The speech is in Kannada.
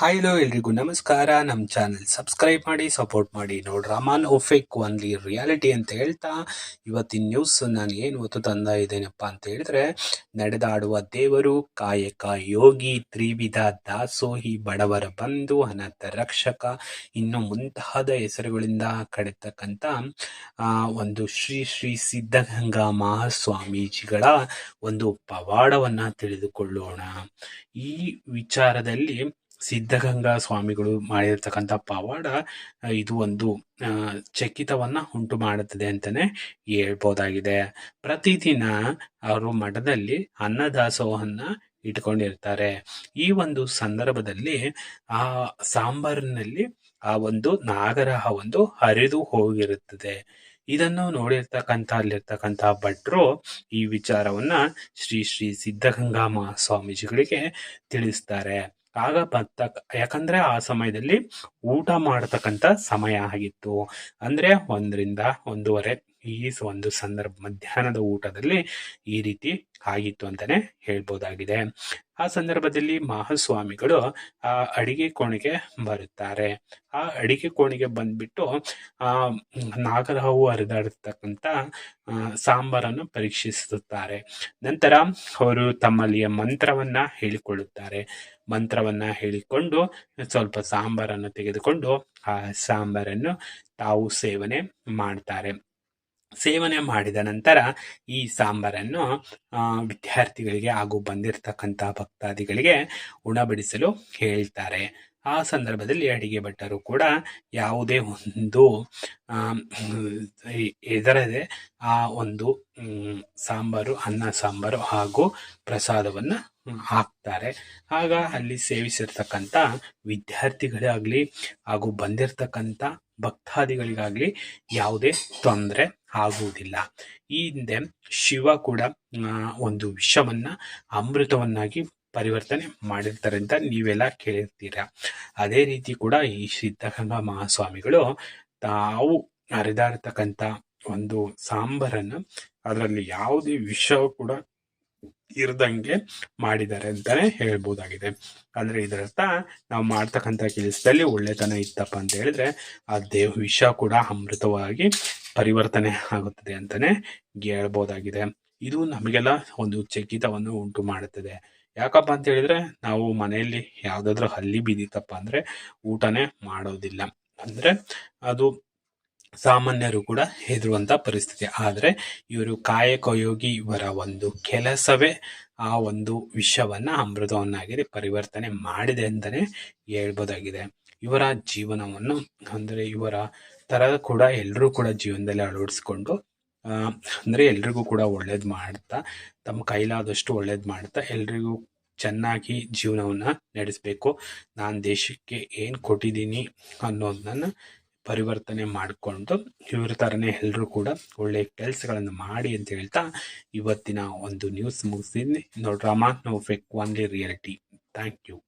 ಹಾಯ್ ಹಲೋ ಎಲ್ರಿಗೂ ನಮಸ್ಕಾರ. ನಮ್ಮ ಚಾನಲ್ ಸಬ್ಸ್ಕ್ರೈಬ್ ಮಾಡಿ, ಸಪೋರ್ಟ್ ಮಾಡಿ. ನೋಡಿ ರಮಾನ್ ಒಫೆಕ್ ಒನ್ಲಿ ರಿಯಾಲಿಟಿ ಅಂತ ಹೇಳ್ತಾ ಇವತ್ತಿನ ನ್ಯೂಸ್ ನಾನು ಏನು ಹೊತ್ತು ತಂದ ಇದ್ದೇನಪ್ಪ ಅಂತ ಹೇಳಿದ್ರೆ, ನಡೆದಾಡುವ ದೇವರು ಕಾಯಕ ಯೋಗಿ ತ್ರಿವಿಧ ದಾಸೋಹಿ ಬಡವರ ಬಂಧು ಅನಾಥ ರಕ್ಷಕ. ಇನ್ನು ಮುಂತಾದ ಹೆಸರುಗಳಿಂದ ಕಡಿತಕ್ಕಂಥ ಒಂದು ಶ್ರೀ ಶ್ರೀ ಸಿದ್ಧಗಂಗಾ ಮಹಾಸ್ವಾಮೀಜಿಗಳ ಒಂದು ಪವಾಡವನ್ನ ತಿಳಿದುಕೊಳ್ಳೋಣ. ಈ ವಿಚಾರದಲ್ಲಿ ಸಿದ್ಧಗಂಗಾ ಸ್ವಾಮಿಗಳು ಮಾಡಿರ್ತಕ್ಕಂಥ ಪವಾಡ ಇದು ಒಂದು ಚಕಿತವನ್ನು ಉಂಟು ಮಾಡುತ್ತದೆ ಅಂತಲೇ ಹೇಳ್ಬೋದಾಗಿದೆ. ಪ್ರತಿದಿನ ಅವರು ಮಠದಲ್ಲಿ ಅನ್ನದಾಸೋಹನ್ನ ಇಟ್ಕೊಂಡಿರ್ತಾರೆ. ಈ ಒಂದು ಸಂದರ್ಭದಲ್ಲಿ ಆ ಸಾಂಬಾರಿನಲ್ಲಿ ಆ ಒಂದು ನಾಗರಹ ಒಂದು ಹರಿದು ಹೋಗಿರುತ್ತದೆ. ಇದನ್ನು ನೋಡಿರ್ತಕ್ಕಂಥ ಅಲ್ಲಿರ್ತಕ್ಕಂಥ ಭಟ್ರು ಈ ವಿಚಾರವನ್ನ ಶ್ರೀ ಶ್ರೀ ಸಿದ್ಧಗಂಗಾ ಸ್ವಾಮೀಜಿಗಳಿಗೆ ತಿಳಿಸ್ತಾರೆ. ಆಗ ಭತ್ತ ಯಾಕಂದ್ರೆ ಆ ಸಮಯದಲ್ಲಿ ಊಟ ಮಾಡತಕ್ಕಂಥ ಸಮಯ ಆಗಿತ್ತು. ಅಂದ್ರೆ ಒಂದರಿಂದ ಒಂದೂವರೆ ಈ ಒಂದು ಸಂದರ್ಭ, ಮಧ್ಯಾಹ್ನದ ಊಟದಲ್ಲಿ ಈ ರೀತಿ ಆಗಿತ್ತು ಅಂತಾನೆ ಹೇಳ್ಬೋದಾಗಿದೆ. ಆ ಸಂದರ್ಭದಲ್ಲಿ ಮಹಾಸ್ವಾಮಿಗಳು ಆ ಅಡಿಗೆ ಕೋಣೆಗೆ ಬರುತ್ತಾರೆ. ಆ ಅಡಿಗೆ ಕೋಣೆಗೆ ಬಂದ್ಬಿಟ್ಟು, ಆ, ನಾಗರಹವು ಹರಿದಾಡತಕ್ಕಂಥ ಸಾಂಬಾರನ್ನು ಪರೀಕ್ಷಿಸುತ್ತಾರೆ. ನಂತರ ಅವರು ತಮ್ಮಲ್ಲಿಯ ಮಂತ್ರವನ್ನ ಹೇಳಿಕೊಳ್ಳುತ್ತಾರೆ. ಮಂತ್ರವನ್ನ ಹೇಳಿಕೊಂಡು ಸ್ವಲ್ಪ ಸಾಂಬಾರನ್ನು ತೆಗೆದುಕೊಂಡು ಆ ಸಾಂಬಾರನ್ನು ತಾವು ಸೇವನೆ ಮಾಡ್ತಾರೆ. ಸೇವನೆ ಮಾಡಿದ ನಂತರ ಈ ಸಾಂಬಾರನ್ನು ವಿದ್ಯಾರ್ಥಿಗಳಿಗೆ ಹಾಗೂ ಬಂದಿರತಕ್ಕಂಥ ಭಕ್ತಾದಿಗಳಿಗೆ ಉಣಬಡಿಸಲು ಹೇಳ್ತಾರೆ. ಆ ಸಂದರ್ಭದಲ್ಲಿ ಅಡಿಗೆ ಭಟ್ಟರು ಕೂಡ ಯಾವುದೇ ಒಂದು ಎದರದೆ ಆ ಒಂದು ಸಾಂಬಾರು, ಅನ್ನ, ಸಾಂಬಾರು ಹಾಗೂ ಪ್ರಸಾದವನ್ನು ಹಾಕ್ತಾರೆ. ಆಗ ಅಲ್ಲಿ ಸೇವಿಸಿರ್ತಕ್ಕಂಥ ವಿದ್ಯಾರ್ಥಿಗಳಾಗಲಿ ಹಾಗೂ ಬಂದಿರತಕ್ಕಂಥ ಭಕ್ತಾದಿಗಳಿಗಾಗಲಿ ಯಾವುದೇ ತೊಂದರೆ ಆಗುವುದಿಲ್ಲ. ಈ ಹಿಂದೆ ಶಿವ ಕೂಡ ಒಂದು ವಿಷವನ್ನು ಅಮೃತವನ್ನಾಗಿ ಪರಿವರ್ತನೆ ಮಾಡಿರ್ತಾರೆ ಅಂತ ನೀವೆಲ್ಲ ಕೇಳಿರ್ತೀರ? ಅದೇ ರೀತಿ ಕೂಡ ಈ ಸಿದ್ಧಗಂಗಾ ಮಹಾಸ್ವಾಮಿಗಳು ತಾವು ಹರಿದಾಡ್ತಕ್ಕಂಥ ಒಂದು ಸಾಂಬಾರನ್ನು ಅದರಲ್ಲಿ ಯಾವುದೇ ವಿಷ ಕೂಡ ಇರದಂಗೆ ಮಾಡಿದ್ದಾರೆ ಅಂತಾನೆ ಹೇಳ್ಬೋದಾಗಿದೆ. ಅಂದ್ರೆ ಇದರರ್ಥ ನಾವು ಮಾಡ್ತಕ್ಕಂಥ ಕೆಲಸದಲ್ಲಿ ಒಳ್ಳೆತನ ಇತ್ತಪ್ಪ ಅಂತ ಹೇಳಿದ್ರೆ ಆ ದೇವ ವಿಷ ಕೂಡ ಅಮೃತವಾಗಿ ಪರಿವರ್ತನೆ ಆಗುತ್ತದೆ ಅಂತಾನೆ ಹೇಳ್ಬೋದಾಗಿದೆ. ಇದು ನಮಗೆಲ್ಲ ಒಂದು ಚಕಿತವನ್ನು ಉಂಟು ಮಾಡುತ್ತದೆ. ಯಾಕಪ್ಪ ಅಂತ ಹೇಳಿದ್ರೆ ನಾವು ಮನೆಯಲ್ಲಿ ಯಾವ್ದಾದ್ರು ಹಲ್ಲಿ ಬಿದ್ದಿತ್ತಪ್ಪ ಅಂದ್ರೆ ಊಟನೇ ಮಾಡೋದಿಲ್ಲ. ಅಂದ್ರೆ ಅದು ಸಾಮಾನ್ಯರು ಕೂಡ ಹೆದರುವಂತ ಪರಿಸ್ಥಿತಿ. ಆದರೆ ಇವರು ಕಾಯಕಯೋಗಿ ಇವರ ಒಂದು ಕೆಲಸವೇ ಆ ಒಂದು ವಿಷವನ್ನ ಅಮೃತವನ್ನಾಗಿ ಪರಿವರ್ತನೆ ಮಾಡಿದೆ ಅಂತಲೇ ಹೇಳ್ಬೋದಾಗಿದೆ. ಇವರ ಜೀವನವನ್ನು ಅಂದರೆ ಇವರ ತರ ಕೂಡ ಎಲ್ಲರೂ ಕೂಡ ಜೀವನದಲ್ಲಿ ಅಳವಡಿಸ್ಕೊಂಡು ಅಂದ್ರೆ ಎಲ್ರಿಗೂ ಕೂಡ ಒಳ್ಳೇದು ಮಾಡ್ತಾ, ತಮ್ಮ ಕೈಲಾದಷ್ಟು ಒಳ್ಳೇದು ಮಾಡ್ತಾ, ಎಲ್ರಿಗೂ ಚೆನ್ನಾಗಿ ಜೀವನವನ್ನ ನಡೆಸಬೇಕು. ನಾನು ದೇಶಕ್ಕೆ ಏನು ಕೊಟ್ಟಿದ್ದೀನಿ ಅನ್ನೋದನ್ನ ಪರಿವರ್ತನೆ ಮಾಡಿಕೊಂಡು, ಇವ್ರ ಥರನೇ ಎಲ್ಲರೂ ಕೂಡ ಒಳ್ಳೆಯ ಕೆಲಸಗಳನ್ನು ಮಾಡಿ ಅಂತ ಹೇಳ್ತಾ, ಇವತ್ತಿನ ಒಂದು news ಮುಗಿಸಿದ್ನಿ. No drama no fake only reality thank you